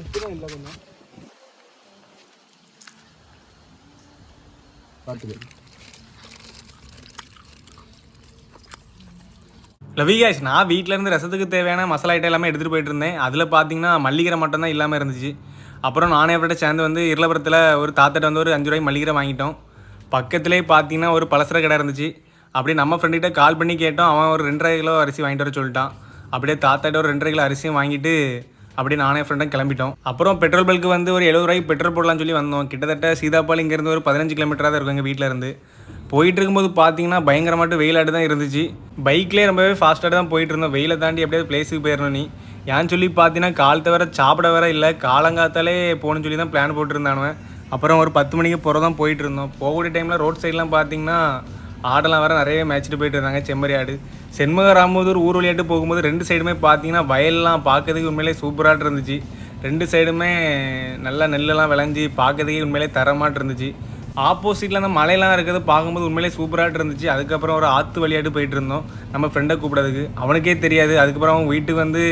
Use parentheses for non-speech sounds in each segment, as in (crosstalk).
உப்புதான் இல்லை கொஞ்சம் லவி நான் வீட்டில் இருந்து ரசத்துக்கு தேவையான மசாலா ஐட்டம் எல்லாமே எடுத்துகிட்டு போயிட்டு இருந்தேன். அதில் பார்த்தீங்கன்னா மல்லிகரை மட்டும் தான் இல்லாமல் இருந்துச்சு. அப்புறம் நானே அவர்கிட்ட சேர்ந்து வந்து இருளபுரத்தில் ஒரு தாத்தட்ட வந்து ஒரு அஞ்சு ரூபாய் மல்லிகரை வாங்கிட்டோம். பக்கத்துலேயே பார்த்தீங்கன்னா ஒரு பலசர கடை இருந்துச்சு. அப்படியே நம்ம ஃப்ரெண்டுகிட்ட கால் பண்ணி கேட்டோம். அவன் ஒரு ரெண்டரை கிலோ அரிசி வாங்கிட்டு வர சொல்லிட்டான். அப்படியே தாத்தாட்ட ஒரு ரெண்டரை கிலோ அரிசியும் வாங்கிட்டு அப்படி நானே ஃப்ரெண்டும் கிளம்பிட்டோம். அப்புறம் பெட்ரோல் பல்க்கு வந்து ஒரு எழுபது ரூபாய்க்கு பெட்ரோல் போடலாம்னு சொல்லி வந்தோம். கிட்டத்தட்ட சீதாப்பால் இங்கேருந்து ஒரு பதினஞ்சு கிலோமீட்டராக தான் இருக்கும் எங்கள் வீட்டில் இருந்து. போயிட்டு இருக்கும்போது பார்த்தீங்கன்னா பயங்கரமாட்டு வெயிலாட்டு தான் இருந்துச்சு. பைக்லேயே ரொம்பவே ஃபாஸ்ட்டாக தான் போயிட்டு இருந்தோம். வெயிலை தாண்டி அப்படியே பிளேஸுக்கு போயிடணும் நீ. ஏன்னு சொல்லி பார்த்தீங்கன்னா காலத்தை தவிர சாப்பிட வேற இல்லை. காலங்காத்தாலே போகணும்னு சொல்லி தான் பிளான் போட்டுருந்தானுவன் அப்புறம் ஒரு பத்து மணிக்கு போகிறதான் போயிட்டு இருந்தோம். போகக்கூடிய டைமில் ரோட் சைட்லாம் பார்த்தீங்கன்னா ஆடெல்லாம் வேறு நிறைய மேய்ச்சிட்டு போயிட்டு இருந்தாங்க செம்மறி ஆடு. செண்மக ராமதூர் ஊர் வழியாட்டு போகும்போது ரெண்டு சைடுமே பார்த்தீங்கன்னா வயல்லாம் பார்க்கறதுக்கு உண்மையிலே சூப்பராக இருந்துச்சு. ரெண்டு சைடுமே நல்லா நெல்லெல்லாம் விளைஞ்சி பார்க்கறதுக்கே உண்மையிலே தரமாட்டு இருந்துச்சு. ஆப்போசிட்டில் அந்த மலையெல்லாம் இருக்கிறது பார்க்கும்போது உண்மையிலே சூப்பராக இருந்துச்சு. அதுக்கப்புறம் ஒரு ஆற்று வழியாட்டு போயிட்டு இருந்தோம். நம்ம ஃப்ரெண்டை கூப்பிடறதுக்கு. அவனுக்கே தெரியாது. அதுக்கப்புறம் அவன் வீட்டுக்கு வந்து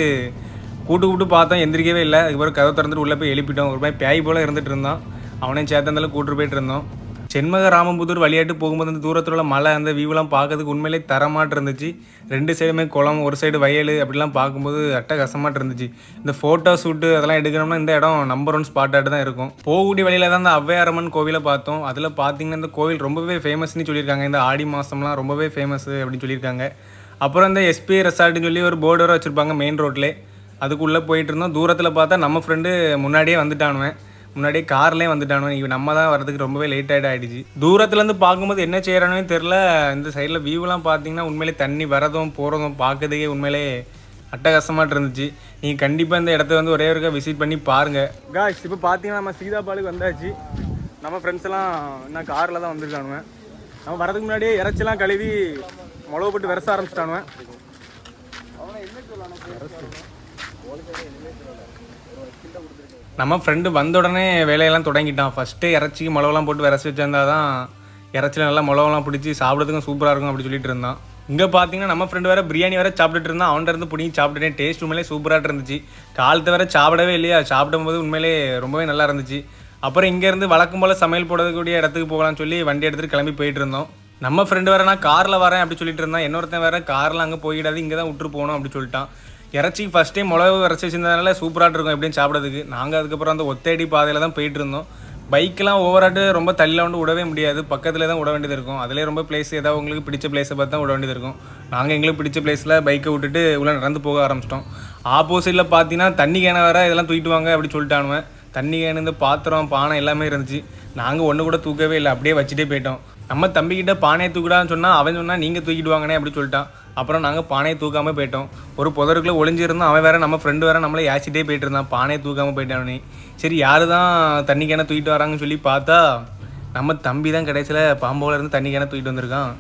கூட்டு கூட்டு பார்த்தோம். எந்திரிக்கவே இல்லை. அதுக்கப்புறம் கதவை திறந்துட்டு உள்ளே போய் எழுப்பிட்டோம். ஒரு மாதிரி பேய் போல் இருந்துட்டு இருந்தான். அவனையும் சேர்த்தந்தாலும் கூட்டு போயிட்டு இருந்தோம். செண்மக ராமபுதூர் வழியாட்டு போகும்போது அந்த தூரத்தில் உள்ள மலை அந்த வியூலாம் பார்க்கறதுக்கு உண்மையிலே தரமாட்டு இருந்துச்சு. ரெண்டு சைடுமே குளம் ஒரு சைடு வயல் அப்படிலாம் பார்க்கும்போது அட்டகாசமாட்டு இருந்துச்சு. இந்த ஃபோட்டோ ஷூட்டு அதெல்லாம் எடுக்கணும்னா இந்த இடம் நம்பர் ஒன் ஸ்பாட்டாட்டு தான் இருக்கும். போகக்கூடிய வழியில தான் அந்த அவ்வையாரம்மன் கோவிலை பார்த்தோம். அதில் பார்த்தீங்கன்னா இந்த கோவில் ரொம்பவே ஃபேமஸ்னு சொல்லியிருக்காங்க. இந்த ஆடி மாதம்லாம் ரொம்பவே ஃபேமஸ் அப்படின்னு சொல்லியிருக்காங்க. அப்புறம் இந்த எஸ்பி ரெசார்ட்னு சொல்லி ஒரு போர்டு வர வச்சுருப்பாங்க மெயின் ரோட்லேயே அதுக்குள்ளே போயிட்டு இருந்தோம். தூரத்தில் பார்த்தா நம்ம ஃப்ரெண்டு முன்னாடியே வந்துட்டானுவேன். முன்னாடியே கார்லேயே வந்துட்டானோ இவன் நம்ம தான் வரதுக்கு ரொம்பவே லேட் ஆகிட்டு ஆகிடுச்சு தூரத்துலேருந்து பார்க்கும்போது என்ன செய்கிறானே தெரில இந்த சைடில் வியூலாம் பார்த்தீங்கன்னா உண்மையிலே தண்ணி வரதும் போகிறதும் பார்க்கறதுக்கே உண்மையிலே அட்டகாசமாக இருந்துச்சு. நீங்கள் கண்டிப்பாக இந்த இடத்த வந்து ஒரே ஒருக்கா விசிட் பண்ணி பாருங்கள் காய்ஸ் இப்போ பார்த்தீங்கன்னா நம்ம சீதாபாலுக்கு வந்தாச்சு. நம்ம ஃப்ரெண்ட்ஸ் எல்லாம் இன்னும் காரில் தான் வந்திருக்கானுவேன் நம்ம வரதுக்கு முன்னாடியே இறைச்சிலாம் கழுவி மிளகு போட்டு விரச ஆரம்பிச்சிட்டானுவேன் நம்ம ஃப்ரெண்டு வந்த உடனே வேலையெல்லாம் தொடங்கிட்டான். ஃபஸ்ட்டு இறச்சிக்கு மிளகெல்லாம் போட்டு விரச்சி வச்சிருந்தா தான் இறச்சில நல்லா மிளகெல்லாம் பிடிச்சி சாப்பிட்றதுக்கும் சூப்பராக இருக்கும் அப்படி சொல்லிட்டு இருந்தான். இங்கே பார்த்தீங்கன்னா நம்ம ஃப்ரெண்டு வேறு பிரியாணி வேறு சாப்பிட்டுட்டு இருந்தான். அவன்கிட்ட இருந்து பிடிங்கி சாப்பிட்டுட்டேன். டேஸ்ட் உண்மையிலே சூப்பராக இருந்துச்சு. காலத்தை வேற சாப்பிடவே இல்லையா? சாப்பிடும் போது உண்மையிலே ரொம்பவே நல்லா இருந்துச்சு. அப்புறம் இங்கேருந்து வழக்கம் போல் சமையல் போடக்கூடிய இடத்துக்கு போகலாம்னு சொல்லி வண்டி எடுத்துகிட்டு கிளம்பி போயிட்டு இருந்தோம். நம்ம ஃப்ரெண்டு வேறு நான் காரில் வரேன் அப்படி சொல்லிட்டு இருந்தான். இன்னொருத்தன் வேறு காரில் அங்கே போயிடாது இங்கே தான் விட்டுட்டு போகணும் அப்படி சொல்லிட்டான். இறச்சி ஃபஸ்ட் டைம் மிளகு இறச்சி வச்சிருந்ததுனால சூப்பராக இருக்கும் எப்படின்னு சாப்பிட்றதுக்கு. நாங்கள் அதுக்கப்புறம் அந்த ஒத்தடி பாதையில் தான் போயிட்டு இருந்தோம். பைக்கெலாம் ஓவராட்டு ரொம்ப தள்ளியில் வந்து விடவே முடியாது. பக்கத்தில் தான் விட வேண்டியது இருக்கும். அதிலே ரொம்ப பிளேஸ் ஏதாவது உங்களுக்கு பிடிச்ச பிளேஸை பார்த்து தான் விட வேண்டியது இருக்கும். நாங்கள் எங்களுக்கு பிடிச்ச பிளேஸில் பைக்கை விட்டுட்டு உள்ள நடந்து போக ஆரம்பிச்சிட்டோம். ஆப்போசிட்டில் பார்த்தீங்கன்னா தண்ணி கேனை வர இதெல்லாம் தூக்கிட்டு வாங்க அப்படி சொல்லிட்டானுவேன் தண்ணி கேனு இந்த பாத்திரம் பானை எல்லாமே இருந்துச்சு. நாங்கள் ஒன்று கூட தூக்கவே இல்லை. அப்படியே வச்சுட்டே போயிட்டோம். நம்ம தம்பிக்கிட்ட பானையை தூக்கிடான்னு சொன்னால் அவன் சொன்னால் நீங்கள் தூக்கிட்டு வாங்கனே அப்படி சொல்லிட்டான். அப்புறம் நாங்கள் பானையை தூக்காமல் போயிட்டோம். ஒரு புதருக்குள்ளே ஒளிஞ்சிருந்தோம் அவன் வேறு நம்ம ஃப்ரெண்டு வேறு நம்மளை ஏச்சிட்டே போயிட்டு இருந்தான் பானையை தூக்காமல் போயிட்டானே சரி யார் தான் தண்ணி கேனை தூக்கிட்டு வராங்கன்னு சொல்லி பார்த்தா நம்ம தம்பி தான் கடைசியில் பாம்போல இருந்து தண்ணி கேனை தூக்கிட்டு வந்திருக்கான்.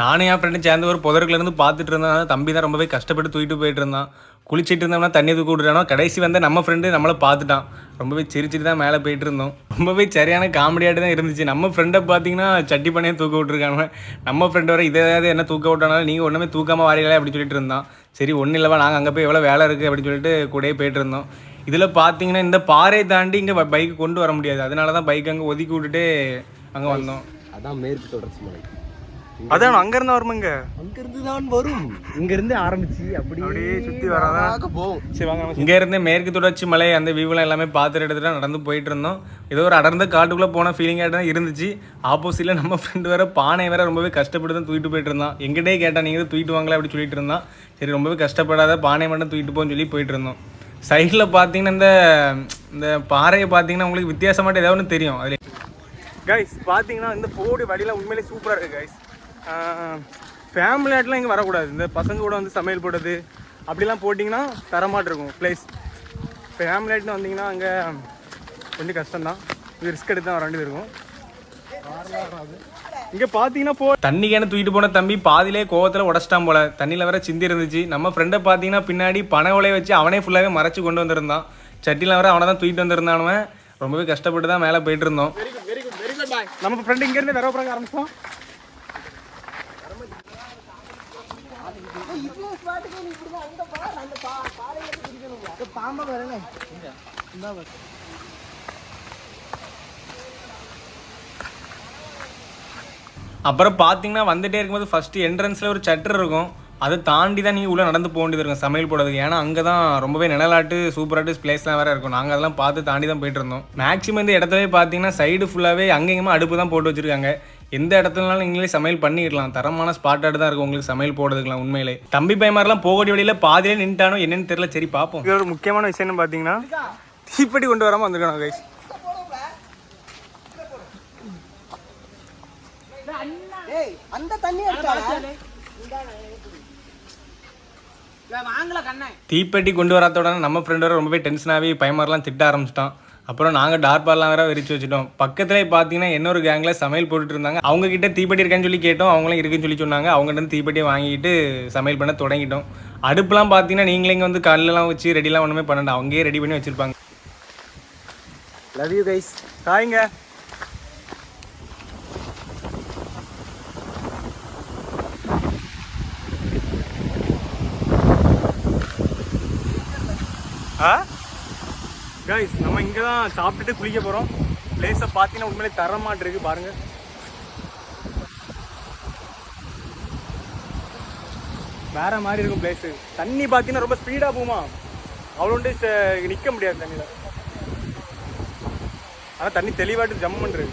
நானும் என் ஃப்ரெண்டு சேர்ந்து ஒரு புதருக்குலேருந்து பார்த்துட்டு இருந்தேன் தம்பி தான் ரொம்பவே கஷ்டப்பட்டு தூக்கிட்டு போயிட்டு இருந்தான் குளிச்சிட்டு இருந்தோம்னா தண்ணி தூக்கி விட்டுறானோ கடைசி வந்து நம்ம ஃப்ரெண்டு நம்மளை பார்த்துட்டான். ரொம்பவே சிரிச்சிட்டு தான் மேலே போயிட்டு இருந்தோம் ரொம்பவே சரியான காமெடியாட்டு தான் இருந்துச்சு. நம்ம ஃப்ரெண்டை பார்த்தீங்கன்னா சட்டி பண்ணையே தூக்க விட்டுருக்காங்க நம்ம ஃப்ரெண்டு வர இதை ஏதாவது என்ன தூக்க விட்டானாலும் நீங்கள் ஒன்றுமே தூக்காமல் வாரீங்களே அப்படி சொல்லிட்டு இருந்தான். சரி ஒன்றும் இல்லைவா நாங்கள் அங்கே போய் எவ்வளோ வேலை இருக்குது அப்படின்னு சொல்லிட்டு கூடயே போயிட்டு இருந்தோம் இதில் பார்த்தீங்கன்னா இந்த பாறை தாண்டி இங்கே பைக் கொண்டு வர முடியாது. அதனால தான் பைக் அங்கே ஒதுக்கி விட்டுட்டு அங்கே வந்தோம். அதான் மேற்கு தொடர்ச்சி மலை. அதான் அங்கேருந்து வருமாங்க? அங்கிருந்து தான் வரும். இங்கிருந்து ஆரம்பிச்சு அப்படியே அப்படியே சுத்தி வராதா? போகும். சரி வாங்க இங்க இருந்து மேற்கு தொடர்ச்சி மலை அந்த வியூலாம் எல்லாமே பார்த்துட்டு எடுத்துட்டு நடந்து போயிட்டு இருந்தோம். ஏதோ ஒரு அடர்ந்த காட்டுக்குள்ள போன ஃபீலிங்காக தான் இருந்துச்சு. ஆப்போசிட்ல நம்ம ஃப்ரெண்டு வேற பானை வேற ரொம்பவே கஷ்டப்பட்டு தான் தூக்கிட்டு போயிட்டு இருந்தான். எங்கிட்டே கேட்டான் நீங்க தூக்கிட்டு வாங்களே அப்படி சொல்லிட்டு இருந்தான். சரி ரொம்பவே கஷ்டப்படாத பானை மட்டும் தூக்கிட்டு போன்னு சொல்லி போயிட்டு இருந்தோம். சைடில் பார்த்தீங்கன்னா இந்த இந்த பாறையை பார்த்தீங்கன்னா உங்களுக்கு வித்தியாசமாட்டு ஏதாவது ஒன்று தெரியும். அதில் கைஸ் பார்த்தீங்கன்னா இந்த போடி வழியில் உண்மையிலே சூப்பராக இருக்குது கைஸ் ஃபேமிலி ஆட்லாம் இங்கே வரக்கூடாது. இந்த பசங்க கூட வந்து சமையல் போடுறது அப்படிலாம் போட்டிங்கன்னா தரமாட்டு இருக்கும் பிளேஸ் ஃபேமிலி ஆட்னு வந்தீங்கன்னா அங்கே கொஞ்சம் கஷ்டம்தான். இது ரிஸ்க் எடுத்து தான் வர வேண்டியது இருக்கும். இங்கே பார்த்தீங்கன்னா போ தண்ணி கேன தூக்கிட்டு போன தம்பி பாதியிலே கோவத்தில் உடச்சிட்டான் போல. தண்ணியில் வேற சிந்தி இருந்துச்சு. நம்ம ஃப்ரெண்டை பார்த்தீங்கன்னா பின்னாடி பனை உலைய வச்சு அவனே ஃபுல்லாகவே மறைச்சு கொண்டு வந்திருந்தான். சட்டியில் வேற அவனை தான் தூக்கிட்டு வந்திருந்தானுவன் ரொம்பவே கஷ்டப்பட்டு தான் மேலே போயிட்டு இருந்தோம். நம்ம ஃப்ரெண்டு இங்கேருந்து வர போகிறாங்க ஆரம்பிச்சோம். பாம்பா பாருங்க இந்தா பாரு. அப்புறம் பார்த்தீங்கன்னா வந்துட்டே இருக்கும்போது ஃபஸ்ட்டு என்ட்ரன்ஸில் ஒரு சட்டர் இருக்கும். அதை தாண்டி தான் நீங்கள் உள்ளே நடந்து போக வேண்டியது இருக்கும் சமையல் போடுறதுக்கு ஏன்னா அங்கே தான் ரொம்பவே நிழலாட்டு சூப்பராட்டு பிளேஸ்லாம் வேறு இருக்கும். நாங்கள் அதெல்லாம் பார்த்து தாண்டி தான் போயிட்டு இருந்தோம். மேக்ஸிமம் இந்த இடத்துல பார்த்தீங்கன்னா சைடு ஃபுல்லாகவே அங்கேயுமே அடுப்பு தான் போட்டு வச்சுருக்காங்க. எந்த இடத்துலனாலும் நீங்களே சமையல் பண்ணிக்கலாம் தரமான ஸ்பாட்டாட்டு தான் இருக்கும். உங்களுக்கு சமையல் போடுறதுக்குலாம் உண்மையிலே. தம்பி பையமாரெல்லாம் போகக்கூடிய வழியில் பாதியிலே நின்ட்டானோ என்னன்னு தெரியல. சரி பார்ப்போம் இது ஒரு முக்கியமான விஷயம் பார்த்தீங்கன்னா தீப்பெட்டி கொண்டு வராமல் வந்திருக்கணும் கைஸ் அந்த தண்ணி தீப்பெட்டி கொண்டு வராதோட நம்ம ஃப்ரெண்ட் வர ரொம்பவே டென்ஷனாகவே பயமாரெலாம் திட்ட ஆரம்பிச்சிட்டான். அப்புறம் நாங்கள் டார்பாலாம் வேற விரிச்சு வச்சுட்டோம். பக்கத்துலேயே பார்த்தீங்கன்னா இன்னொரு கேங்கில் சமையல் போட்டுட்டு இருந்தாங்க. அவங்க கிட்ட தீப்பெட்டி இருக்கான்னு சொல்லி கேட்டோம். அவங்களும் இருக்குன்னு சொல்லி சொன்னாங்க. அவங்ககிட்ட வந்து தீப்பெட்டியை வாங்கிட்டு சமையல் பண்ண தொடங்கிட்டோம். அடுப்புலாம் பார்த்தீங்கன்னா நீங்களே இங்கே வந்து கல்லெலாம் வச்சு ரெடிலாம் ஒன்றுமே பண்ணണ്ട அவங்கயே ரெடி பண்ணி வச்சுருப்பாங்க. லவ் யூ கைஸ் காய்ங்க. ஆ? கைஸ் நம்ம இங்கே தான் சாப்பிட்டுட்டு குளிக்க போகிறோம் பிளேஸை பார்த்தீங்கன்னா உண்மையிலே தரமாட்டு இருக்கு பாருங்கள் வேற மாதிரி இருக்கும் பிளேஸு தண்ணி பார்த்தீங்கன்னா ரொம்ப ஸ்பீடாக போகுமா? அவ்வளோண்டு நிற்க முடியாது தண்ணியில். ஆனால் தண்ணி தெளிவாட்டு ஜம்முன்றது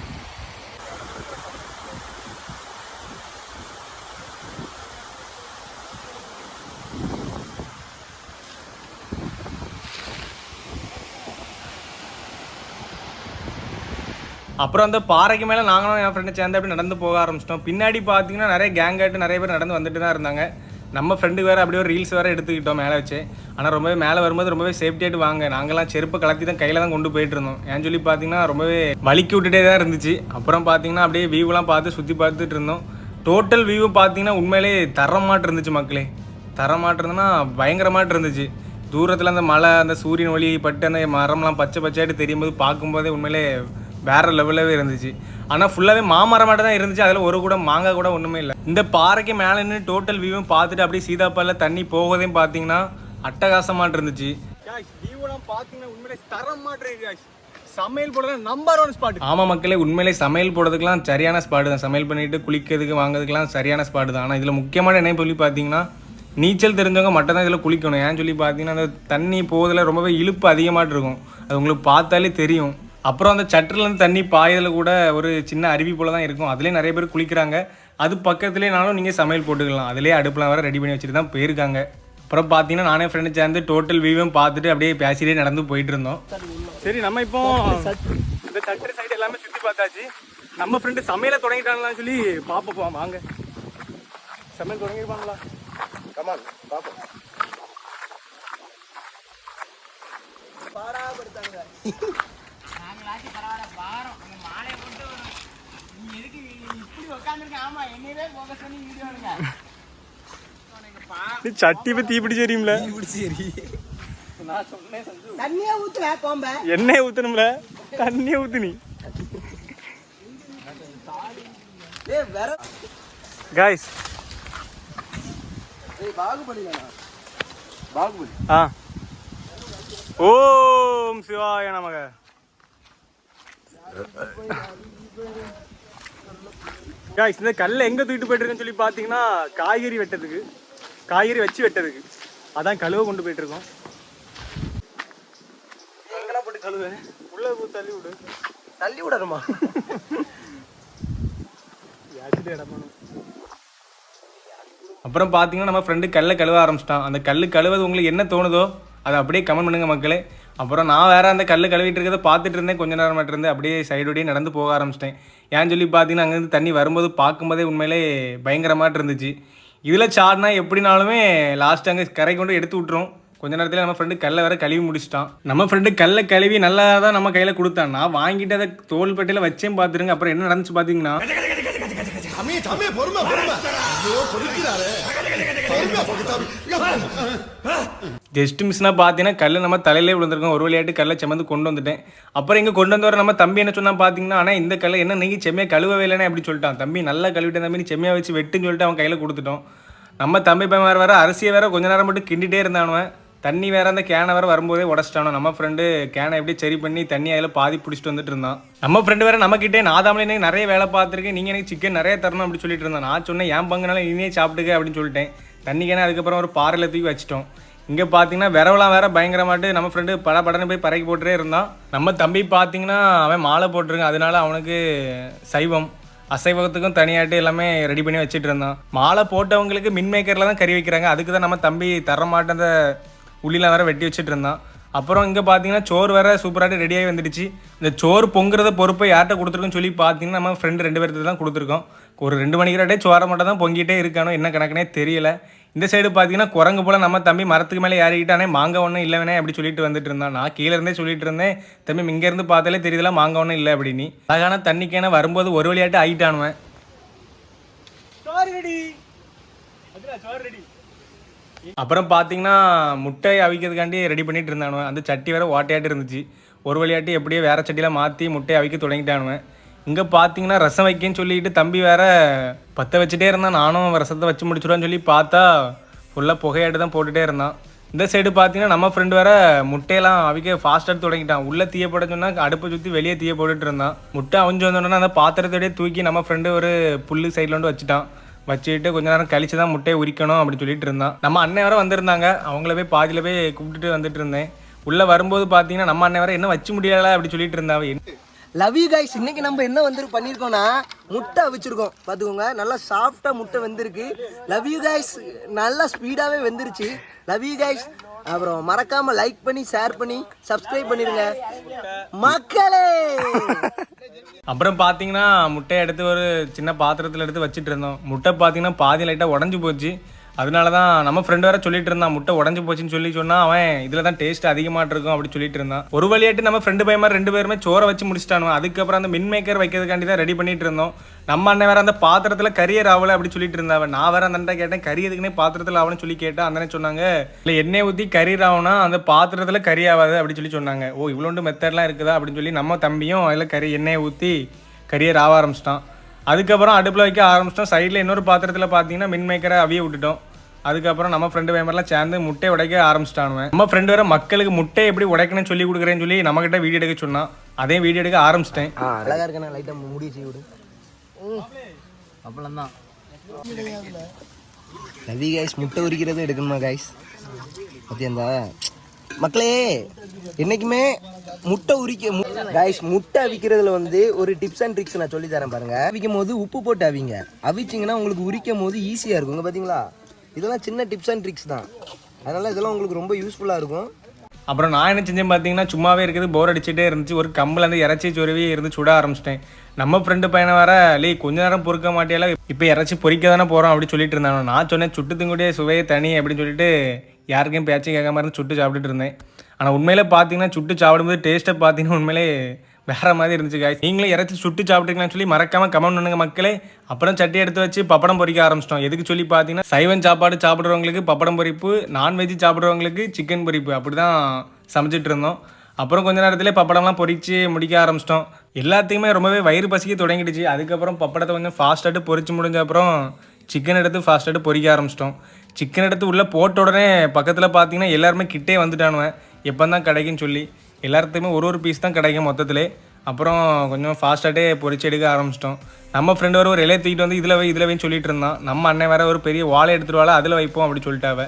அப்புறம் அந்த பாறைக்கு மேலே நாங்களும் என் ஃப்ரெண்டு சேர்ந்து அப்படி நடந்து போக ஆரம்பிச்சிட்டோம். பின்னாடி பார்த்தீங்கன்னா நிறைய கேங் ஆகிட்டு நிறைய பேர் நடந்து வந்துட்டு தான் இருந்தாங்க. நம்ம ஃப்ரெண்டு வேறு அப்படியே ஒரு ரீல்ஸ் வேறு எடுத்துக்கிட்டோம் மேலே வச்சு. ஆனால் ரொம்பவே மேலே வரும்போது ரொம்பவே சேஃப்டியாகிட்டு வாங்க. நாங்கள்லாம் செருப்பை கலத்தி தான் கையில் தான் கொண்டு போயிட்டு இருந்தோம். ஏன்னு சொல்லி பார்த்தீங்கன்னா ரொம்பவே வலிக்கி விட்டுட்டே தான் இருந்துச்சு. அப்புறம் பார்த்தீங்கன்னா அப்படியே வியூவெலாம் பார்த்து சுற்றி பார்த்துட்டு இருந்தோம். டோட்டல் வியூ பார்த்தீங்கன்னா உண்மையிலே தரமாட்டு இருந்துச்சு மக்களே. தரமாட்டிருந்ததுன்னா பயங்கரமாட்டு இருந்துச்சு. தூரத்தில் அந்த மலை அந்த சூரியன் ஒளி பட்டு அந்த மரம்லாம் பச்சை பச்சையாட்டு தெரியும்போது பார்க்கும்போதே உண்மையிலே வேற லெவலாகவே இருந்துச்சு. ஆனால் ஃபுல்லாகவே மாமரம் மட்டும் தான் இருந்துச்சு. அதில் ஒரு கூட மாங்காய் கூட ஒன்றுமே இல்லை. இந்த பாறைக்கு மேலே நின்று டோட்டல் வியூவும் பார்த்துட்டு அப்படியே சீதாப்பாலில் தண்ணி போகதையும் பார்த்தீங்கன்னா அட்டகாசமாட்டு இருந்துச்சு. வியூலாம் பார்த்தீங்கன்னா உண்மையிலே தரமாட்டு சமையல் போடுறது நம்பர் ஒன் ஸ்பாட் ஆமாம் மக்களே உண்மையிலே சமையல் போடுறதுக்குலாம் சரியான ஸ்பாட் தான். சமையல் பண்ணிட்டு குளிக்கிறதுக்கு வாங்குறதுக்குலாம் சரியான ஸ்பாட் தான். ஆனால் இதில் முக்கியமான என்ன சொல்லி பார்த்தீங்கன்னா நீச்சல் தெரிஞ்சவங்க மட்டும் தான் இதில் குளிக்கணும். ஏன்னு சொல்லி பார்த்தீங்கன்னா அந்த தண்ணி போவதில் ரொம்பவே இழுப்பு அதிகமாட்டு இருக்கும். அது உங்களுக்கு பார்த்தாலே தெரியும். அப்புறம் அந்த சட்டிலேருந்து தண்ணி பாயதில் கூட ஒரு சின்ன அருவி போல தான் இருக்கும். அதுலேயே நிறைய பேர் குளிக்கிறாங்க. அது பக்கத்துலேனாலும் நீங்கள் சமையல் போட்டுக்கலாம். அதுலேயே அடுப்புலாம் வேறு ரெடி பண்ணி வச்சுட்டு தான் போயிருக்காங்க. அப்புறம் பார்த்தீங்கன்னா நானே ஃப்ரெண்டு சேர்ந்து டோட்டல் வியூவும் பார்த்துட்டு அப்படியே பேசிட்டே நடந்து போயிட்டு இருந்தோம் சரி நம்ம இப்போ இந்த சட்டர் சைடு எல்லாமே சுற்றி பார்த்தாச்சு. நம்ம ஃப்ரெண்டு சமையலை தொடங்கிட்டாங்களான்னு சொல்லி பார்ப்போம் வாங்க. சமையல் தொடங்கிருப்பாங்களா? கமான் பாப்போம். பாடாப்படுத்தாங்க நாங்களாச்சும் பரவாயில்ல பாரம். அந்த மாலையை போட்டு நீ எதுக்கு இப்படி உட்காந்துருக்க ஆமா என்னையவே போக சொல்லி வீடியோ எடுங்க. சட்டி இப்போ எரியும்ல சஞ்சு. தண்ணியே ஊத்துற கோம்ப. எண்ணெய் ஊற்றணும்ல தண்ணியை வேற காய்ஸ் ஏய் பாகுபலி பாகுபலி ஆ. ஓம் சிவாய நமக. காய்ஸ் இந்த கல்லை எங்க தூக்கிட்டு போயிட்டு இருக்கேன்னு சொல்லி பார்த்தீங்கன்னா காய்கறி வெட்டதுக்கு காய்கறி வச்சு வெட்டதுக்கு. அதான் கழுவ கொண்டு போயிட்டு இருக்கோம் எங்கடா போட்டு கழுவு? உள்ள தள்ளி விடு. தள்ளி விடணுமா? (laughs) அப்புறம் பார்த்தீங்கன்னா நம்ம ஃப்ரெண்டு கல்லை கழுவ ஆரம்பிச்சிட்டான். அந்த கல் கழுவது உங்களுக்கு என்ன தோணுதோ அதை அப்படியே கமெண்ட் பண்ணுங்க மக்களே. அப்புறம் நான் வேற அந்த கல் கழுவிட்டு இருக்கிறத பார்த்துட்டு இருந்தேன். கொஞ்ச நேரமாட்டு மட்டும் இருந்து அப்படியே சைடோடயே நடந்து போக ஆரம்பிச்சிட்டேன். ஏன்னு சொல்லி பார்த்தீங்கன்னா அங்கேருந்து தண்ணி வரும்போது பார்க்கும்போதே உண்மையிலே பயங்கரமாட்டு இருந்துச்சு. இதில் சாடினா எப்படினாலுமே லாஸ்ட் அங்கே கரை கொண்டு எடுத்து விட்டுரும். கொஞ்ச நேரத்தில் நம்ம ஃப்ரெண்டு கல்லை வேற கழுவி முடிச்சிட்டான். நம்ம ஃப்ரெண்டு கல்லை கழுவி நல்லா தான் நம்ம கையில் கொடுத்தான். நான் வாங்கிட்டு அதை தோல் பெட்டியில் வச்சேன் பார்த்துருங்க. அப்புறம் என்ன நடந்துச்சு பார்த்தீங்கன்னா தம்பி ஜஸ்ட் மிஸ்னா பார்த்தீங்கன்னா கல் நம்ம தலையிலே விழுந்திருக்கோம். ஒரு விளையாட்டு கல்லை செம்மந்து கொண்டு வந்துட்டேன். அப்புறம் இங்கே கொண்டு வந்தவரை நம்ம தம்பி என்ன சொன்னா பார்த்தீங்கன்னா ஆனால் இந்த கல்லை என்ன நீங்கள் செம்மையாக கழுவவே இல்லைன்னு அப்படி சொல்லிட்டான். தம்பி நல்லா கழுவிட்டேன் தம்பி நீ செம்மையாக வச்சு வெட்டுன்னு சொல்லிட்டு அவன் கையில் கொடுத்துட்டோம் நம்ம தம்பி பையன் வேறு வேறு அரிசியை வேறு கொஞ்ச நேரம் மட்டும் கிண்டிட்டே இருந்தானுவன் தண்ணி வேற அந்த கேனை வேற வரும்போதே உடச்சிட்டானோ. நம்ம ஃப்ரெண்டு கேனை எப்படி சரி பண்ணி தண்ணி அதில் பாதி பிடிச்சிட்டு வந்துட்டு இருந்தான். நம்ம ஃப்ரெண்டு வேற நம்மக்கிட்டே நாதாமலே நிறைய வேலை பார்த்துருக்கேன். நீங்கள் எனக்கு சிக்கன் நிறைய தரணும் அப்படி சொல்லிட்டு இருந்தான். நான் சொன்னேன் ஏன் பங்குனால இனியே சாப்பிட்டுக்க அப்படின்னு சொல்லிட்டேன். தண்ணிக்கான அதுக்கப்புறம் ஒரு பாறையில் தூக்கி வச்சிட்டோம். இங்கே பார்த்தீங்கன்னா விரவலாம் வேற பயங்கரமாட்டு நம்ம ஃப்ரெண்டு பட படன்னு போய் பறக்கி போட்டுட்டே இருந்தான். நம்ம தம்பி பார்த்தீங்கன்னா அவன் மாலை போட்டிருக்கான். அதனால அவனுக்கு சைவம் அசைவத்துக்கும் தனியாட்டு எல்லாமே ரெடி பண்ணி வச்சுட்டு இருந்தான். மாலை போட்டவங்களுக்கு மின் மேக்கரில் தான் கறி வைக்கிறாங்க. அதுக்கு தான் நம்ம தம்பி தரமாட்டேன் அந்த உள்ளிலாம் வேற வெட்டி வச்சுட்டு இருந்தான். அப்புறம் இங்கே பார்த்தீங்கன்னா சோறு வேற சூப்பராகிட்டு ரெடியாகி வந்துடுச்சு. இந்த சோறு பொங்குறத பொறுப்பை யார்கிட்ட கொடுத்துருக்குன்னு சொல்லி பார்த்தீங்கன்னா நம்ம ஃப்ரெண்டு ரெண்டு பேர்த்து தான் கொடுத்துருக்கோம். ஒரு ரெண்டு மணிக்கிறாட்டே சோறை மட்டும் தான் பொங்கிட்டே இருக்கானோ என்ன கணக்குனே தெரியல. இந்த சைடு பார்த்தீங்கன்னா குரங்கு போல் நம்ம தம்பி மரத்துக்கு மேலே ஏறிக்கிட்டானே மாங்காய் ஒன்றும் இல்லைவனே அப்படி சொல்லிட்டு வந்துட்டு இருந்தான். நான் கீழே இருந்தே சொல்லிட்டு இருந்தேன். தம்பி இங்கேருந்து பார்த்தாலே தெரியுதுல மாங்காய் ஒன்றும் இல்லை அப்படின்னு அழகான தண்ணிக்கேன வரும்போது ஒரு வழியாட்டு ஆயிட்டானுவேன் அப்புறம் பார்த்தீங்கன்னா முட்டை அவிக்கிறதுக்காண்டி ரெடி பண்ணிட்டு இருந்தானுவன் அந்த சட்டி வேற ஓட்டையாட்டு இருந்துச்சு. ஒரு வழியாட்டி எப்படியோ வேற சட்டியில் மாற்றி முட்டையை அவிக்க தொடங்கிட்டானுவன் இங்கே பார்த்தீங்கன்னா ரசம் வைக்கன்னு சொல்லிட்டு தம்பி வேற பற்ற வச்சுட்டே இருந்தான். நானும் ரசத்தை வச்சு முடிச்சிடுவான்னு சொல்லி பார்த்தா ஃபுல்லாக புகையாட்டு தான் போட்டுகிட்டே இருந்தான். இந்த சைடு பார்த்தீங்கன்னா நம்ம ஃப்ரெண்டு வேற முட்டையெல்லாம் அவிக்க ஃபாஸ்ட்டாக தொடங்கிட்டான். உள்ளே தீய போட சொன்னால் அடுப்பை சுற்றி வெளியே தீய போட்டுட்டு இருந்தான். முட்டை அவிஞ்சு வந்தோடனே அந்த பாத்திரத்தோடய தூக்கி நம்ம ஃப்ரெண்டு ஒரு புல்லு சைடில் வந்து வச்சுட்டான். வச்சுட்டு கொஞ்ச நேரம் கழிச்சு தான் முட்டையை உரிக்கணும் அப்படின்னு சொல்லிட்டு இருந்தான். நம்ம அண்ணன் வேற வந்திருந்தாங்க. அவங்கள போய் பாதியில் போய் கூப்பிட்டுட்டு வந்துட்டு இருந்தேன். உள்ளே வரும்போது பார்த்தீங்கன்னா நம்ம அண்ணன் வேற என்ன வச்சு முடியல அப்படி சொல்லிட்டு இருந்தாவ லவ் யூ கைஸ் இன்னைக்கு நம்ம என்ன வந்து பண்ணியிருக்கோம்னா முட்டை அவிச்சிருக்கோம். பார்த்துக்கோங்க. நல்லா சாஃப்டாக முட்டை வெந்திருக்கு. லவ் யூ கைஸ் நல்லா ஸ்பீடாகவே வெந்துருச்சு. லவ் யூ கைஸ் அப்புறம் மறக்காம லைக் பண்ணி ஷேர் பண்ணி சப்ஸ்கிரைப் பண்ணிருங்க. மக்களே! அப்புறம் பார்த்தீங்கன்னா முட்டையை எடுத்து ஒரு சின்ன பாத்திரத்தில் எடுத்து வச்சுட்டு இருந்தோம். முட்டை பார்த்தீங்கன்னா பாதி லைட்டாக உடஞ்சி போச்சு. அதனால தான் நம்ம ஃப்ரெண்டு வேற சொல்லிட்டு இருந்தான் முட்டை உடஞ்சி போச்சுன்னு சொல்லி சொன்னா அவன் இதில் தான் டேஸ்ட் அதிகமாக இருக்கும் அப்படி சொல்லிட்டு இருந்தான். ஒரு வழியாட்டு நம்ம ஃப்ரெண்டு பையன் ரெண்டு பேருமே சோற வச்சு முடிச்சிட்டானோ அதுக்கப்புறம் அந்த மின் மேக்கர் வைக்கிறதுக்காண்டி தான் ரெடி பண்ணிட்டு இருந்தோம். நம்ம அண்ணன் வேற அந்த பாத்திரத்தில் கரியர் ஆகல அப்படி சொல்லிட்டு இருந்தாவன் நான் வேற அந்த அண்ணன் கேட்டேன் கறி எதுக்குன்னே பாத்திரத்தில் ஆகணும்னு சொல்லி கேட்டேன் அந்த சொன்னாங்க இல்லை எண்ணெய் ஊற்றி கரியர் ஆகும்னா அந்த பாத்திரத்தில் கறி ஆகாது அப்படி சொல்லி சொன்னாங்க. ஓ இவ்வளோண்டு மெத்தட்லாம் இருக்குதா? அப்படின்னு சொல்லி நம்ம தம்பியும் அதில் கறி எண்ணெயை ஊற்றி கரியர் ஆக ஆரம்பிச்சிட்டான். அதுக்கப்புறம் அடுப்பில் வைக்க ஆரம்பிச்சிட்டோம். சைடில் இன்னொரு பாத்திரத்தில் பார்த்தீங்கன்னா மின் மேக்கரை அவிய விட்டுட்டோம். அதுக்கப்புறம் நம்ம ஃப்ரெண்டு வேமர்லாம் சேர்ந்து முட்டை உடைக்க ஆரம்பிச்சிட்டானுவேன் நம்ம ஃப்ரெண்டு வேற மக்களுக்கு முட்டை எப்படி உடைக்கணும்னு சொல்லி கொடுக்குறேன்னு சொல்லி நம்மகிட்ட வீடியோ எடுக்க சொன்னான். அதே வீடியோ எடுக்க ஆரம்பிச்சிட்டேன். அழகா இருக்கேன் லைட்டா முடி செய்ய விடு. அப்பளம் தான் லவி கைஸ் முட்டை உரிக்கிறது எடுக்கணுமா பத்தி அந்த மக்களே என்னைக்குமே முட்டை உரிக்க கைஸ் முட்டை அவிக்கிறதுல வந்து ஒரு டிப்ஸ் அண்ட் ட்ரிக்ஸ் நான் சொல்லி தரேன் பாருங்க. அவிக்கும் போது உப்பு போட்டு அவிங்க. அவிச்சிங்கன்னா உங்களுக்கு உரிக்கும் போது ஈஸியாக இருக்குங்க பார்த்தீங்களா இதெல்லாம் சின்ன டிப்ஸ் அண்ட் ட்ரிக்ஸ் தான். அதனால இதெல்லாம் உங்களுக்கு ரொம்ப யூஸ்ஃபுல்லாக இருக்கும். அப்புறம் நான் என்ன செஞ்சேன் பார்த்தீங்கன்னா சும்மாவே இருக்குது போர் அடிச்சுட்டே இருந்துச்சு. ஒரு கம்மில் இருந்து இறச்சி சொருவி இருந்து சுட ஆரம்பிச்சிட்டேன். நம்ம ஃப்ரெண்டு பையனை வர லே கொஞ்ச நேரம் பொறுக்க மாட்டியால இப்போ இறச்சி பொறிக்க தானே போகிறோம் அப்படி சொல்லிட்டு இருந்தாங்க நான் சொன்னேன் சுட்டு திங்குடைய சுவையை தனி அப்படின்னு சொல்லிட்டு யாருக்கும் பேச்சு கேட்காம இருந்து சுட்டு சாப்பிட்டுட்டு இருந்தேன். ஆனால் உண்மையிலே பார்த்தீங்கன்னா சுட்டு சாப்பிடும்போது டேஸ்ட்டை பார்த்தீங்கன்னா உண்மையிலே வேற மாதிரி இருந்துச்சு காய்ஸ் நீங்களும் இறச்சி சுட்டு சாப்பிட்டுக்கலாம்னு சொல்லி மறக்காம கமெண்ட் பண்ணுங்க மக்களே. அப்புறம் சட்டி எடுத்து வச்சு பப்படம் பொறிக்க ஆரம்பிச்சிட்டோம். எதுக்கு சொல்லி பார்த்தீங்கன்னா சைவன் சாப்பாடு சாப்பிட்றவங்களுக்கு பப்படம் பொறிப்பு நான்வெஜ் சாப்பிட்றவங்களுக்கு சிக்கன் பொரிப்பு அப்படி தான் சமைச்சிட்டு இருந்தோம். அப்புறம் கொஞ்ச நேரத்திலே பப்படம்லாம் பொறிச்சு முடிக்க ஆரம்பிச்சிட்டோம். எல்லாத்தையுமே ரொம்பவே வயிறு பசிக்க தொடங்கிடுச்சு. அதுக்கப்புறம் பப்படத்தை கொஞ்சம் ஃபாஸ்ட்டாக பொறிச்சு முடிஞ்ச அப்புறம் சிக்கன் எடுத்து ஃபாஸ்ட்டாக பொறிக்க ஆரம்பிச்சிட்டோம். சிக்கன் எடுத்து உள்ளே போட்ட உடனே பக்கத்தில் பார்த்தீங்கன்னா எல்லாருமே கிட்டே வந்துட்டானுவேன் எப்போ தான் கிடைக்குன்னு சொல்லி. எல்லாத்துக்குமே ஒரு ஒரு பீஸ் தான் கிடைக்கும் மொத்தத்திலே. அப்புறம் கொஞ்சம் ஃபாஸ்ட்டாகட்டே பொறிச்சு எடுக்க ஆரம்பிச்சிட்டோம். நம்ம ஃப்ரெண்டு வர ஒரு இலையை தூக்கிட்டு வந்து இதில் வை இதில் வைன்னு சொல்லிட்டு இருந்தான். நம்ம அண்ணன் வேற ஒரு பெரிய வாழை எடுத்துருவாள் வாழ அதில் வைப்போம் அப்படி சொல்லிட்டாவ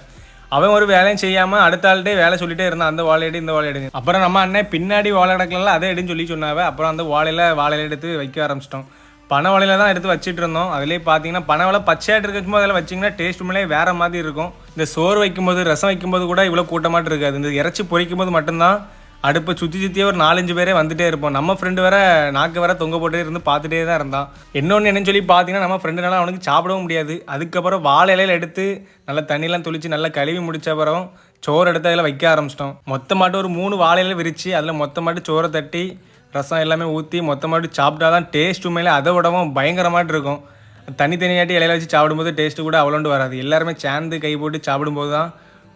அவன் ஒரு வேலையும் செய்யாமல் அடுத்த ஆள்கிட்டே வேலை சொல்லிட்டே இருந்தான். அந்த வாழை எடு இந்த வாழை எடு அப்புறம் நம்ம அண்ணன் பின்னாடி வாழை எடுக்கலாம் அதை எடுன்னு சொல்லி சொன்னாவ. அப்புறம் அந்த வாழையில் வாழையில எடுத்து வைக்க ஆரம்பிச்சிட்டோம். பனை வலையில தான் எடுத்து வச்சுட்டு இருந்தோம். அதுலேயே பார்த்தீங்கன்னா பனை வலை பச்சையாட்டு இருக்கும்போது அதில் வச்சிங்கன்னா டேஸ்ட் உண்மையிலே வேறு மாதிரி இருக்கும். இந்த சோறு வைக்கும்போது ரசம் வைக்கும்போது கூட இவ்வளோ கூட்டமாட்டு இருக்காது. இந்த இறச்சி பொரிக்கும் போது மட்டும்தான் அடுப்பை சுற்றி சுற்றியே ஒரு நாலஞ்சு பேரே வந்துட்டே இருப்போம். நம்ம ஃப்ரெண்டு வேற நாக்கு வேற தொங்க போட்டே இருந்து பார்த்துட்டே தான் இருந்தான். இன்னொன்று என்னன்னு சொல்லி பார்த்தீங்கன்னா நம்ம ஃப்ரெண்டுனால அவனுக்கு சாப்பிடவும் முடியாது. அதுக்கப்புறம் வாழை இலையில எடுத்து நல்லா தண்ணியெல்லாம் தொளிச்சு நல்லா கழுவி முடிச்ச அப்புறம் சோறு எடுத்து அதில் வைக்க ஆரம்பிச்சிட்டோம். மொத்தமாட்டு ஒரு மூணு வாழை இலை விரிச்சு அதில் மொத்தமாட்டு சோறை தட்டி ரசம் எல்லாமே ஊற்றி மொத்தமாட்டு சாப்பிட்டா தான் டேஸ்ட் உண்மையிலே அதை விடவும் பயங்கரமாட்டு இருக்கும். தனித்தனியாட்டி இலையில வச்சு சாப்பிடும்போது டேஸ்ட்டு கூட அவ்வளோண்டு வராது. எல்லாருமே சேர்ந்து கை போட்டு சாப்பிடும்போது தான்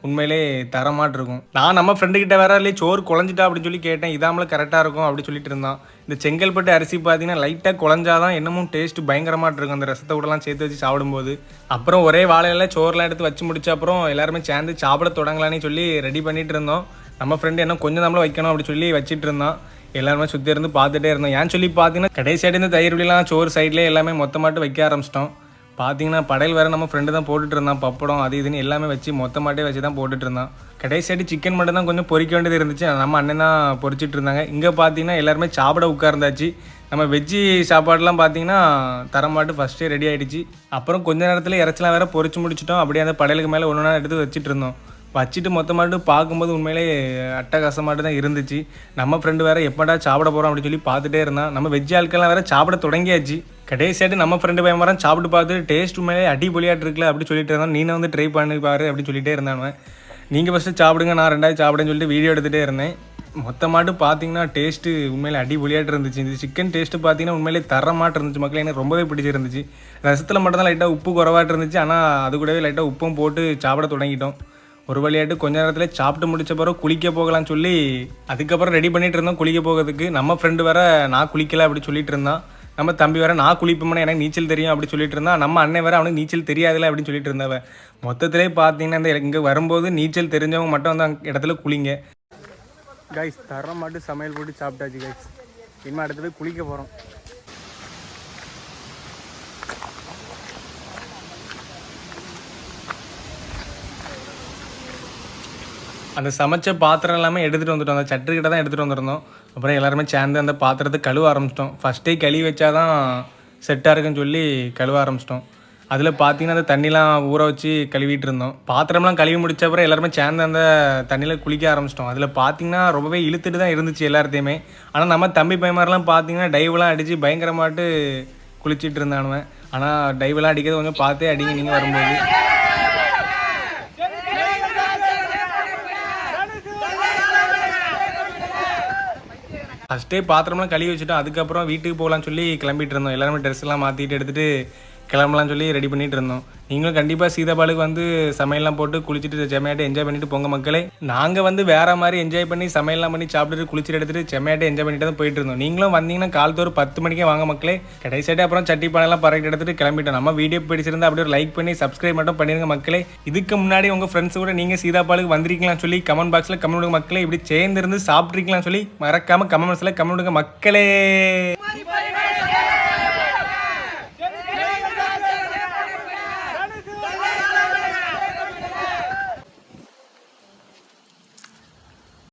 உண்மையிலே தரமாட்டு இருக்கும் நான் நம்ம ஃப்ரெண்டுக்கிட்ட வேற இல்லையே சோறு குழஞ்சிட்டா? அப்படின்னு சொல்லி கேட்டேன். இதாமல கரெக்டாக இருக்கும் அப்படி சொல்லிட்டு இருந்தான். இந்த செங்கல்பட்டு அரிசி பார்த்தீங்கன்னா லைட்டாக குழஞ்சாதான் என்னமும் டேஸ்ட் பயங்கரமாக இருக்கும் அந்த ரசத்தை கூடலாம் சேர்த்து வச்சு சாப்பிடும்போது. அப்புறம் ஒரே வாழையில சோறுலாம் எடுத்து வச்சு முடிச்ச அப்புறம் எல்லாருமே சேர்ந்து சாப்பிட தொடங்கலான்னு சொல்லி ரெடி பண்ணிட்டு இருந்தோம். நம்ம ஃப்ரெண்டு என்ன கொஞ்சம் நம்மள வைக்கணும் அப்படின்னு சொல்லி வச்சுட்டு இருந்தான். எல்லாருமே சுற்றி இருந்து பார்த்துட்டே இருந்தோம். ஏன் சொல்லி பார்த்தீங்கன்னா கடைசியாடி இந்த தயிர் விடலாம் சோறு சைட்லேயே எல்லாமே மொத்தமாட்டு வைக்க ஆரம்பிச்சிட்டோம். பார்த்தீங்கன்னா படையில் வேறு நம்ம ஃப்ரெண்டு தான் போட்டுட்டு இருந்தான் பப்படம் அது இதுன்னு எல்லாமே வச்சு மொத்தமாட்டே வச்சு தான் போட்டுட்டு இருந்தான். கடைசியாட்டி சிக்கன் மட்டும் தான் கொஞ்சம் பொறிக்க வேண்டியது இருந்துச்சு. நம்ம அண்ணன் தான் பொறிச்சிட்டு இருந்தாங்க. இங்கே பார்த்தீங்கன்னா எல்லாருமே சாப்பிட உட்கார்ந்தாச்சு. நம்ம வெஜ்ஜி சாப்பாடுலாம் பார்த்தீங்கன்னா தரமாட்டு ஃபஸ்ட்டே ரெடி ஆகிடுச்சு அப்புறம் கொஞ்ச நேரத்தில் இறச்சலாம் வேறு பொறிச்சு முடிச்சிட்டோம். அப்படியே அந்த படையலுக்கு மேலே ஒன்று எடுத்து வச்சுட்டு இருந்தோம். வச்சுட்டு மொத்தமாட்டு பார்க்கும்போது உண்மையிலே அட்டகாசமாட்டு தான் இருந்துச்சு. நம்ம ஃப்ரெண்டு வேற எப்படா சாப்பிட போகிறோம் அப்படின்னு சொல்லி பார்த்துட்டே இருந்தான். நம்ம வெஜ் ஆட்கள்லாம் வேற சாப்பிட தொடங்கியாச்சு. கடைசியாட்டு நம்ம ஃப்ரெண்டு பையன் வரான் சாப்பிட்டு பார்த்து டேஸ்ட் உண்மையிலே அடிபொலியாட்டு இருக்குல்ல அப்படின்னு சொல்லிட்டு இருந்தான். நீனை வந்து ட்ரை பண்ணி பாரு அப்படின்னு சொல்லிட்டே இருந்தானுவன் நீங்கள் ஃபஸ்ட்டு சாப்பிடுங்க நான் ரெண்டாவது சாப்பிடுன்னு சொல்லிட்டு வீடியோ எடுத்துகிட்டே இருந்தேன். மொத்தமாட்டு பார்த்தீங்கன்னா டேஸ்ட்டு உண்மையிலே அடிபொலியாட்டு இருந்துச்சு. இந்த சிக்கன் டேஸ்ட்டு பார்த்தீங்கன்னா உண்மையிலே தரமாட்டு இருந்துச்சு. மக்களே எனக்கு ரொம்பவே பிடிச்சிருந்துச்சு. ரசத்தில் மட்டும்தான் லைட்டாக உப்பு குறவாட்டு இருந்துச்சு. ஆனால் அது கூடவே லைட்டாக உப்பும் போட்டு சாப்பிட தொடங்கிட்டோம். ஒரு வழியாட்டு கொஞ்ச நேரத்தில் சாப்பிட்டு முடிச்ச பிறகு குளிக்க போகலாம்னு சொல்லி அதுக்கப்புறம் ரெடி பண்ணிட்டு இருந்தோம் குளிக்க போகிறதுக்கு. நம்ம ஃப்ரெண்டு வேற நான் குளிக்கல அப்படி சொல்லிட்டு இருந்தான். நம்ம தம்பி வேற நான் குளிப்போம்னா எனக்கு நீச்சல் தெரியும் அப்படி சொல்லிட்டு இருந்தான். நம்ம அண்ணன் வேற அவனுக்கு நீச்சல் தெரியாதுல அப்படின்னு சொல்லிட்டு இருந்தவ மொத்தத்திலே பார்த்தீங்கன்னா இந்த இங்கே வரும்போது நீச்சல் தெரிஞ்சவங்க மட்டும் அந்த இடத்துல குளிங்க. கைஸ் தரம் மட்டும் சமையல் போட்டு சாப்பிட்டாச்சு கைஸ் இனிமேல் அடுத்து போய் குளிக்க போகிறோம் அந்த சமைச்ச பாத்திரம் எல்லாமே எடுத்துகிட்டு வந்துட்டோம். அந்த சட்டு கிட்ட தான் எடுத்துகிட்டு வந்துருந்தோம். அப்புறம் எல்லாருமே சேர்ந்து அந்த பாத்திரத்தை கழுவ ஆரம்பிச்சிட்டோம். ஃபஸ்ட்டே கழுவி வச்சாதான் செட்டாக இருக்குன்னு சொல்லி கழுவ ஆரம்பிச்சிட்டோம். அதில் பார்த்தீங்கன்னா அந்த தண்ணிலாம் ஊற வச்சு கழுவிட்டு இருந்தோம். பாத்திரம்லாம் கழுவி முடிச்ச அப்புறம் எல்லாருமே சேர்ந்து அந்த தண்ணியில் குளிக்க ஆரம்பிச்சிட்டோம். அதில் பார்த்தீங்கன்னா ரொம்பவே இழுத்துட்டு தான் இருந்துச்சு எல்லாத்தையுமே ஆனால் நம்ம தம்பி பையன்மாரெலாம் பார்த்தீங்கன்னா டைவ்லாம் அடித்து பயங்கரமாட்டு குளிச்சிட்டு இருந்தானுவன். ஆனால் டைவெல்லாம் அடிக்கிறது கொஞ்சம் பார்த்தே அடிங்க நீங்கள் வரும்போது. ஃபஸ்ட்டே பாத்திரம்லாம் கழுவி வச்சுட்டோம் அதுக்கப்புறம் வீட்டுக்கு போகலான்னு சொல்லி கிளம்பிட்டு இருந்தோம். எல்லாருமே ட்ரெஸ் எல்லாம் மாற்றிட்டு எடுத்துகிட்டு கிளம்பலாம் சொல்லி ரெடி பண்ணிட்டு இருந்தோம். நீங்களும் கண்டிப்பாக சீதாபாலுக்கு வந்து சமையல்லாம் போட்டு குளிச்சுட்டு செம்மையாட்டு என்ஜாய் பண்ணிட்டு போங்க மக்களே. நாங்கள் வந்து வேற மாதிரி என்ஜாய் பண்ணி சமையல்லாம் பண்ணி சாப்பிட்டுட்டு குளிச்சுட்டு எடுத்துட்டு செம்மையாட்டு என்ஜாய் பண்ணிட்டு தான் போயிட்டு இருந்தோம். நீங்களும் வந்தீங்கன்னா கால் ஒரு பத்து மணிக்கே வாங்க மக்களே. கடைசியாட்டி அப்புறம் சட்டி பானைலாம் பறக்கிட்டு எடுத்துட்டு கிளம்பிட்டோம். நம்ம வீடியோ பிடிச்சிருந்தா அப்படியே ஒரு லைக் பண்ணி சப்ஸ்கிரைப் மட்டும் பண்ணிருங்க மக்களே. இதுக்கு முன்னாடி உங்கள் ஃப்ரெண்ட்ஸ் கூட நீங்கள் சீதாபாலுக்கு வந்திருக்கீங்களான்னு சொல்லி கமெண்ட் பாக்ஸில் கமெண்ட் கொடுங்க மக்களே. இப்படி சேர்ந்து இருந்து சாப்பிட்ருக்கீங்களான்னு சொல்லி மறக்காம கமெண்ட்ஸில் கமெண்ட் கொடுங்க மக்களே.